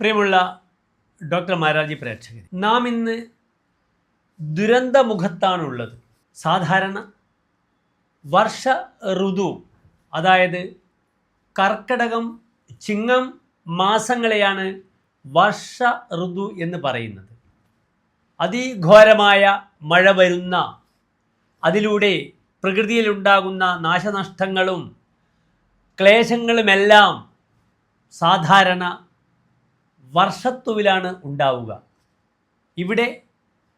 പ്രിയമുള്ള ഡോക്ടർ മാരാജി പ്രേക്ഷകർ നാം ഇന്ന് ദുരന്തമുഖത്താണുള്ളത്. സാധാരണ വർഷ ഋതു അതായത് കർക്കടകം ചിങ്ങം മാസങ്ങളെയാണ് വർഷ ഋതു എന്ന് പറയുന്നത്. അതിഘോരമായ മഴ വരുന്ന അതിലൂടെ പ്രകൃതിയിലുണ്ടാകുന്ന നാശനഷ്ടങ്ങളും ക്ലേശങ്ങളുമെല്ലാം സാധാരണ വർഷത്തുവിലാണ് ഉണ്ടാവുക. ഇവിടെ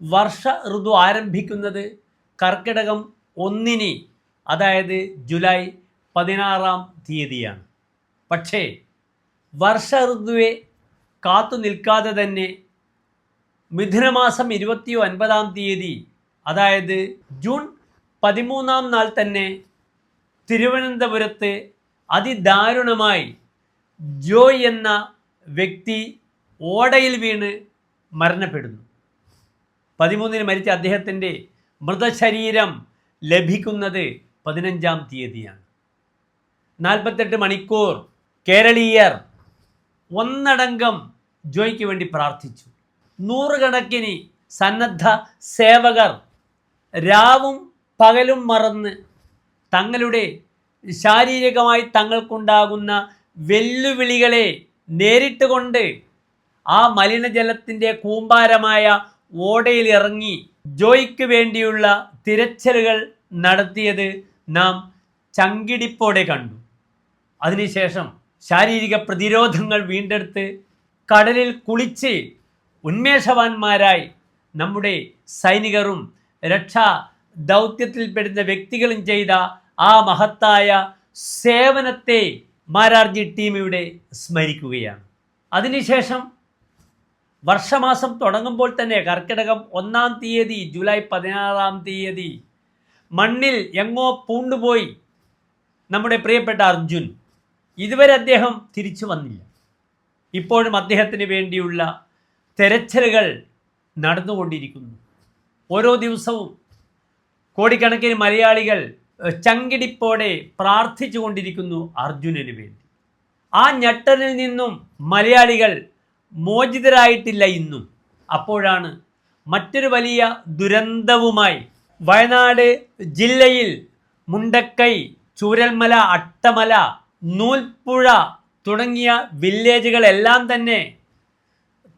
വർഷ ഋതു ആരംഭിക്കുന്നത് കർക്കിടകം ഒന്നിന് അതായത് ജൂലൈ പതിനാറാം തീയതിയാണ്. പക്ഷേ വർഷ ഋതുവെ കാത്തു നിൽക്കാതെ തന്നെ മിഥുനമാസം ഇരുപത്തി ഒൻപതാം തീയതി അതായത് ജൂൺ പതിമൂന്നാം നാൾ തന്നെ തിരുവനന്തപുരത്ത് അതിദാരുണമായി ജോയ് എന്ന വ്യക്തി ഓടയിൽ വീണ് മരണപ്പെടുന്നു. പതിമൂന്നിന് മരിച്ച അദ്ദേഹത്തിന്റെ മൃതശരീരം ലഭിക്കുന്നത് പതിനഞ്ചാം തീയതിയാണ്. നാൽപ്പത്തെട്ട് മണിക്കൂർ കേരളീയർ ഒന്നടങ്കം ജോയ്ക്ക് വേണ്ടി പ്രാർത്ഥിച്ചു. നൂറുകണക്കിന് സന്നദ്ധ സേവകർ രാവും പകലും മറന്ന് തങ്ങളുടെ ശാരീരികമായി തങ്ങൾക്കുണ്ടാകുന്ന വെല്ലുവിളികളെ നേരിട്ട് കൊണ്ട് ആ മലിനജലത്തിന്റെ കൂമ്പാരമായ ഓടയിൽ ഇറങ്ങി ജോയ്ക്ക് വേണ്ടിയുള്ള തിരച്ചിലുകൾ നടത്തിയത് നാം ചങ്കിടിപ്പോടെ കണ്ടു. അതിനുശേഷം ശാരീരിക പ്രതിരോധങ്ങൾ വീണ്ടെടുത്ത് കടലിൽ കുളിച്ച് ഉന്മേഷവാന്മാരായി നമ്മുടെ സൈനികരും രക്ഷാ ദൗത്യത്തിൽപ്പെടുന്ന വ്യക്തികളും ചെയ്ത ആ മഹത്തായ സേവനത്തെ മാരാർജി ടീം ഇവിടെ സ്മരിക്കുകയാണ്. അതിനുശേഷം വർഷമാസം തുടങ്ങുമ്പോൾ തന്നെ കർക്കിടകം ഒന്നാം തീയതി ജൂലൈ പതിനാറാം തീയതി മണ്ണിൽ എങ്ങോ പൂണ്ടുപോയി നമ്മുടെ പ്രിയപ്പെട്ട അർജുൻ. ഇതുവരെ അദ്ദേഹം തിരിച്ചു വന്നില്ല. ഇപ്പോഴും അദ്ദേഹത്തിന് വേണ്ടിയുള്ള തെരച്ചിലുകൾ നടന്നുകൊണ്ടിരിക്കുന്നു. ഓരോ ദിവസവും കോടിക്കണക്കിന് മലയാളികൾ ചങ്കിടിപ്പോടെ പ്രാർത്ഥിച്ചു കൊണ്ടിരിക്കുന്നു അർജുനന് വേണ്ടി. ആ ഞെട്ടലിൽ നിന്നും മലയാളികൾ മോചിതരായിട്ടില്ല ഇന്നും. അപ്പോഴാണ് മറ്റൊരു വലിയ ദുരന്തവുമായി വയനാട് ജില്ലയിൽ മുണ്ടക്കൈ ചൂരൽമല അട്ടമല നൂൽപ്പുഴ തുടങ്ങിയ വില്ലേജുകളെല്ലാം തന്നെ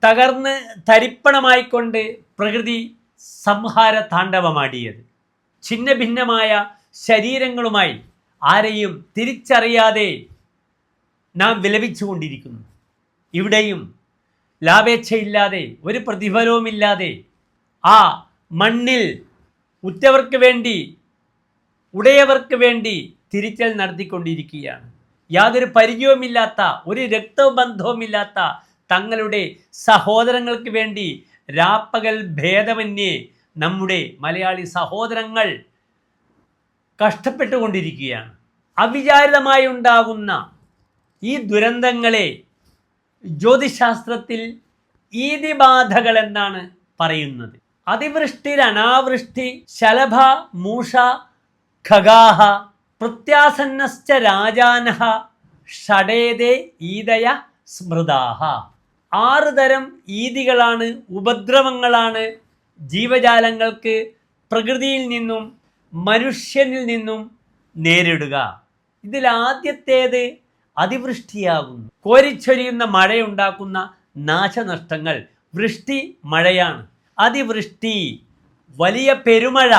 തകർന്ന് തരിപ്പണമായിക്കൊണ്ട് പ്രകൃതി സംഹാര താണ്ഡവമാടിയത്. ഛിന്ന ഭിന്നമായ ശരീരങ്ങളുമായി ആരെയും തിരിച്ചറിയാതെ നാം വിലപിച്ചുകൊണ്ടിരിക്കുന്നു. ഇവിടെയും ലാഭേച്ഛയില്ലാതെ ഒരു പ്രതിഫലവുമില്ലാതെ ആ മണ്ണിൽ ഉറ്റവർക്ക് വേണ്ടി ഉടയവർക്ക് വേണ്ടി തിരിച്ചൽ നടത്തിക്കൊണ്ടിരിക്കുകയാണ്. യാതൊരു പരിചയവുമില്ലാത്ത ഒരു രക്തബന്ധവുമില്ലാത്ത തങ്ങളുടെ സഹോദരങ്ങൾക്ക് വേണ്ടി രാപ്പകൽ ഭേദമന്യേ നമ്മുടെ മലയാളി സഹോദരങ്ങൾ കഷ്ടപ്പെട്ടുകൊണ്ടിരിക്കുകയാണ്. അവിചാരിതമായി ഉണ്ടാകുന്ന ഈ ദുരന്തങ്ങളെ ജ്യോതിശാസ്ത്രത്തിൽ ഈതിബാധകൾ എന്നാണ് പറയുന്നത്. അതിവൃഷ്ടി അനാവൃഷ്ടി ശലഭ മൂഷ ഖഗാഹ പ്രത്യാസന്നശ്ച രാജാനഹ ഷടേതേ ഈതയ സ്മൃതാഹ. ആറ് തരം ഈതികളാണ് ഉപദ്രവങ്ങളാണ് ജീവജാലങ്ങൾക്ക് പ്രകൃതിയിൽ നിന്നും മനുഷ്യനിൽ നിന്നും നേരിടുക. ഇതിൽ ആദ്യത്തേത് അതിവൃഷ്ടിയാകുന്നു. കോരിച്ചൊരിയുന്ന മഴയുണ്ടാക്കുന്ന നാശനഷ്ടങ്ങൾ. വൃഷ്ടി മഴയാണ്. അതിവൃഷ്ടി വലിയ പെരുമഴ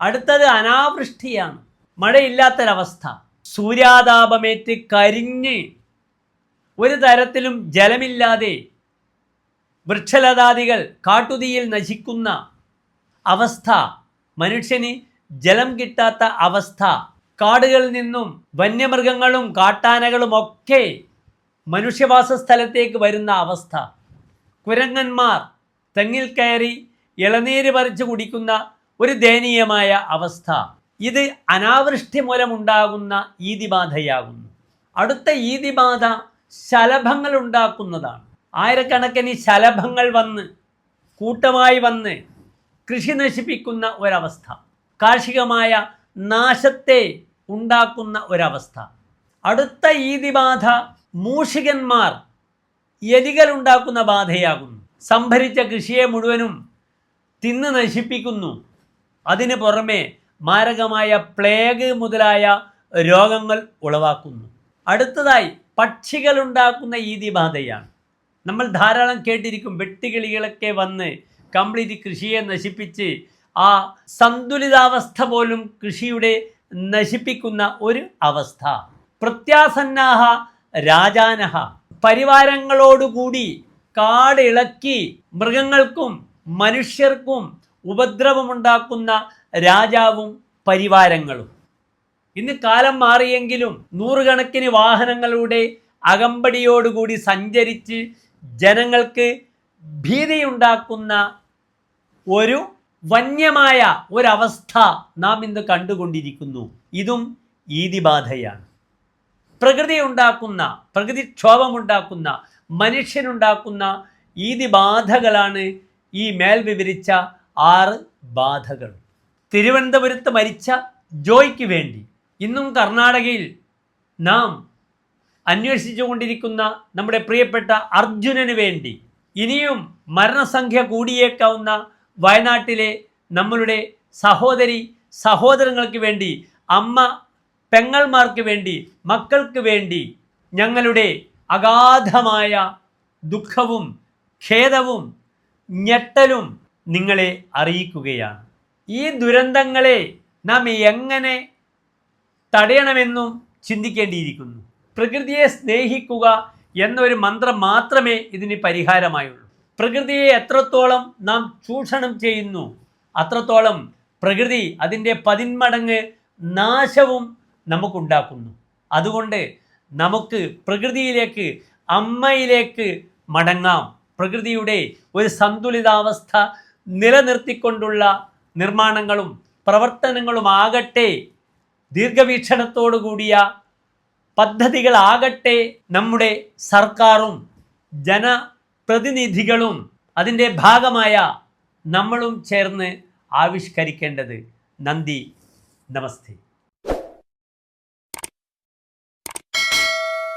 അടുത്തത് അനാവൃഷ്ടിയാണ്. മഴയില്ലാത്തൊരവസ്ഥ. സൂര്യാതാപമേറ്റ് കരിഞ്ഞ് ഒരു തരത്തിലും ജലമില്ലാതെ വൃക്ഷലതാദികൾ കാട്ടുതീയിൽ നശിക്കുന്ന അവസ്ഥ മനുഷ്യന് ജലം കിട്ടാത്ത അവസ്ഥ. കാടുകളിൽ നിന്നും വന്യമൃഗങ്ങളും കാട്ടാനകളും ഒക്കെ മനുഷ്യവാസ സ്ഥലത്തേക്ക് വരുന്ന അവസ്ഥ. കുരങ്ങന്മാർ തെങ്ങിൽ കയറി ഇളനീര് പറിച്ചു കുടിക്കുന്ന ഒരു ദയനീയമായ അവസ്ഥ. ഇത് അനാവൃഷ്ടി മൂലമുണ്ടാകുന്ന ഈതിബാധയാകുന്നു. അടുത്ത ഈതിബാധ ശലഭങ്ങൾ ഉണ്ടാക്കുന്നതാണ്. ആയിരക്കണക്കിന് ശലഭങ്ങൾ വന്ന് കൂട്ടമായി വന്ന് കൃഷി നശിപ്പിക്കുന്ന ഒരവസ്ഥ. കാർഷികമായ നാശത്തെ ഉണ്ടാക്കുന്ന ഒരവസ്ഥ. അടുത്ത ഈതി ബാധ മൂഷികന്മാർ എലികൾ ഉണ്ടാക്കുന്ന ബാധയാകുന്നു. സംഭരിച്ച കൃഷിയെ മുഴുവനും തിന്ന് നശിപ്പിക്കുന്നു. അതിന് പുറമെ മാരകമായ പ്ലേഗ് മുതലായ രോഗങ്ങൾ ഉളവാക്കുന്നു. അടുത്തതായി പക്ഷികൾ ഉണ്ടാക്കുന്ന ഈതിബാധയാണ്. നമ്മൾ ധാരാളം കേട്ടിരിക്കും വെട്ടുകിളികളൊക്കെ വന്ന് കംപ്ലീറ്റ് കൃഷിയെ നശിപ്പിച്ച് ആ സന്തുലിതാവസ്ഥ പോലും കൃഷിയുടെ നശിപ്പിക്കുന്ന ഒരു അവസ്ഥ. പ്രത്യാസന്നാഹ രാജാനഹ. പരിവാരങ്ങളോടുകൂടി കാടിളക്കി മൃഗങ്ങൾക്കും മനുഷ്യർക്കും ഉപദ്രവമുണ്ടാക്കുന്ന രാജാവും പരിവാരങ്ങളും. ഇന്ന് കാലം മാറിയെങ്കിലും നൂറുകണക്കിന് വാഹനങ്ങളുടെ അകമ്പടിയോടുകൂടി സഞ്ചരിച്ച് ജനങ്ങൾക്ക് ഭീതിയുണ്ടാക്കുന്ന ഒരു വന്യമായ ഒരവസ്ഥ നാം ഇന്ന് കണ്ടുകൊണ്ടിരിക്കുന്നു. ഇതും ഈതിബാധയാണ്. പ്രകൃതി ഉണ്ടാക്കുന്ന പ്രകൃതിക്ഷോഭമുണ്ടാക്കുന്ന മനുഷ്യനുണ്ടാക്കുന്ന ഈതിബാധകളാണ് ഈ മേൽ വിവരിച്ച ആറ് ബാധകൾ. തിരുവനന്തപുരത്ത് മരിച്ച ജോയ്ക്ക് വേണ്ടി ഇന്നും കർണാടകയിൽ നാം അന്വേഷിച്ചുകൊണ്ടിരിക്കുന്ന നമ്മുടെ പ്രിയപ്പെട്ട അർജുനന് വേണ്ടി ഇനിയും മരണസംഖ്യ കൂടിയേക്കാവുന്ന വയനാട്ടിലെ നമ്മളുടെ സഹോദരി സഹോദരങ്ങൾക്ക് വേണ്ടി അമ്മ പെങ്ങൾമാർക്ക് വേണ്ടി മക്കൾക്ക് വേണ്ടി ഞങ്ങളുടെ അഗാധമായ ദുഃഖവും ഖേദവും ഞെട്ടലും നിങ്ങളെ അറിയിക്കുകയാണ്. ഈ ദുരന്തങ്ങളെ നാം എങ്ങനെ തടയണമെന്നും ചിന്തിക്കേണ്ടിയിരിക്കുന്നു. പ്രകൃതിയെ സ്നേഹിക്കുക എന്നൊരു മന്ത്രം മാത്രമേ ഇതിന് പരിഹാരമായുള്ളൂ. പ്രകൃതിയെ എത്രത്തോളം നാം ചൂഷണം ചെയ്യുന്നു അത്രത്തോളം പ്രകൃതി അതിന്റെ പതിന്മടങ്ങ് നാശവും നമുക്കുണ്ടാക്കുന്നു. അതുകൊണ്ട് നമുക്ക് പ്രകൃതിയിലേക്ക് അമ്മയിലേക്ക് മടങ്ങാം. പ്രകൃതിയുടെ ഒരു സന്തുലിതാവസ്ഥ നിലനിർത്തിക്കൊണ്ടുള്ള നിർമ്മാണങ്ങളും പ്രവർത്തനങ്ങളുമാകട്ടെ ദീർഘവീക്ഷണത്തോടു കൂടിയ പദ്ധതികളാകട്ടെ നമ്മുടെ സർക്കാരും ജനപ്രതിനിധികളും അതിന്റെ ഭാഗമായ നമ്മളും ചേർന്ന് ആവിഷ്കരിക്കേണ്ടത് നന്ദി നമസ്തേ.